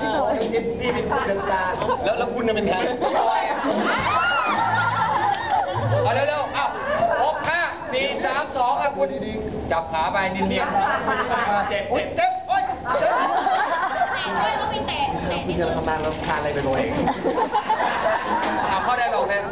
แล้วแล้วคุณเป็นใครเอาเร็วๆเอาวหกห้าสี่สามสองอะคุณจับขาไปนิดเดียวเจ็บเจ็บโอ๊ยเจ็บคุณจะทำงานแล้วทานอะไรไปบ่อยเองเอาเข้าได้หรอกเนี่ย